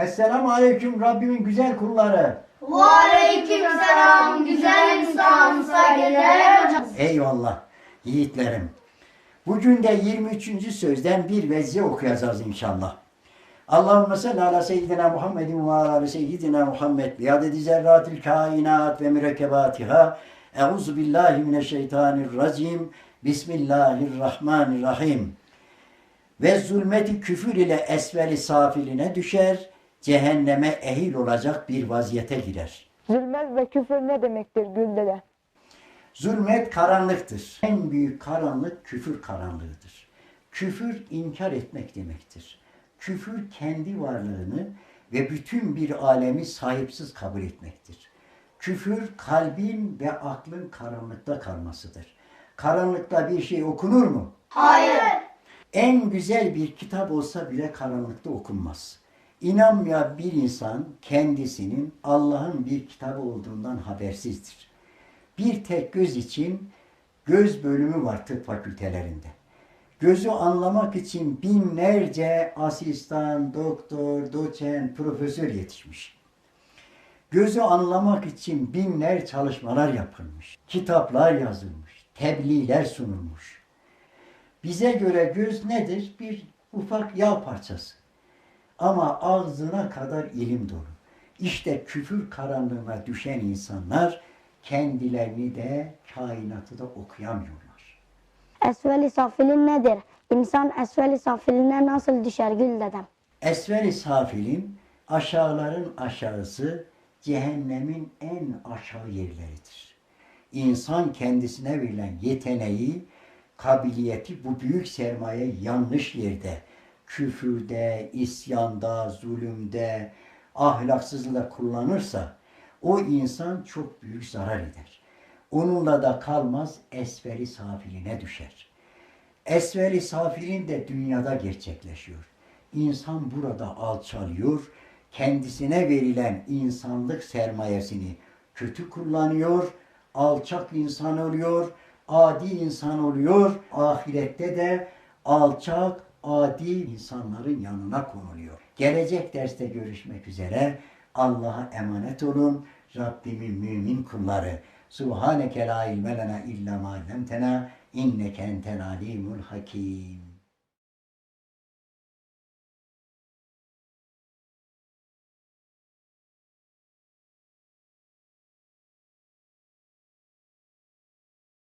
Esselamu Aleyküm Rabbimin güzel kulları. Aleykümselam güzel insan saygıdeğer hocam. Eyvallah yiğitlerim. Bugün de 23. sözden bir vezze okuyacağız inşallah. Allahümme salli ala seyyidina Muhammedin ve ala seyyidina Muhammed bi adedi zerratil kainat ve mürekkebatiha. Euzu billahi mineşşeytanirracim. Bismillahirrahmanirrahim. Ve zulmeti küfür ile esveli safiline düşer, cehenneme ehil olacak bir vaziyete girer. Zulmet ve küfür ne demektir Güldede? Zulmet karanlıktır. En büyük karanlık küfür karanlığıdır. Küfür inkar etmek demektir. Küfür kendi varlığını ve bütün bir alemi sahipsiz kabul etmektir. Küfür kalbin ve aklın karanlıkta kalmasıdır. Karanlıkta bir şey okunur mu? Hayır. En güzel bir kitap olsa bile karanlıkta okunmaz. İnanmayan bir insan kendisinin Allah'ın bir kitabı olduğundan habersizdir. Bir tek göz için göz bölümü var tıp fakültelerinde. Gözü anlamak için binlerce asistan, doktor, doçent, profesör yetişmiş. Gözü anlamak için binler çalışmalar yapılmış. Kitaplar yazılmış, tebliğler sunulmuş. Bize göre göz nedir? Bir ufak yağ parçası. Ama ağzına kadar ilim dolu. İşte küfür karanlığına düşen insanlar kendilerini de kainatı da okuyamıyorlar. Esveli safilin nedir? İnsan esveli safiline nasıl düşer gül dedem? Esveri safilin aşağıların aşağısı cehennemin en aşağı yerleridir. İnsan kendisine verilen yeteneği, kabiliyeti bu büyük sermaye yanlış yerde, küfürde, isyanda, zulümde, ahlaksızlıkla kullanırsa o insan çok büyük zarar eder. Onunla da kalmaz esveri safiline düşer. Esveli safilin de dünyada gerçekleşiyor. İnsan burada alçalıyor, kendisine verilen insanlık sermayesini kötü kullanıyor, alçak insan oluyor, adi insan oluyor. Ahirette de alçak, adi insanların yanına konuluyor. Gelecek derste görüşmek üzere. Allah'a emanet olun. Rabbimin mümin kulları. Subhaneke la ilme lena illa ma allamtena inneke entel alimul hakim.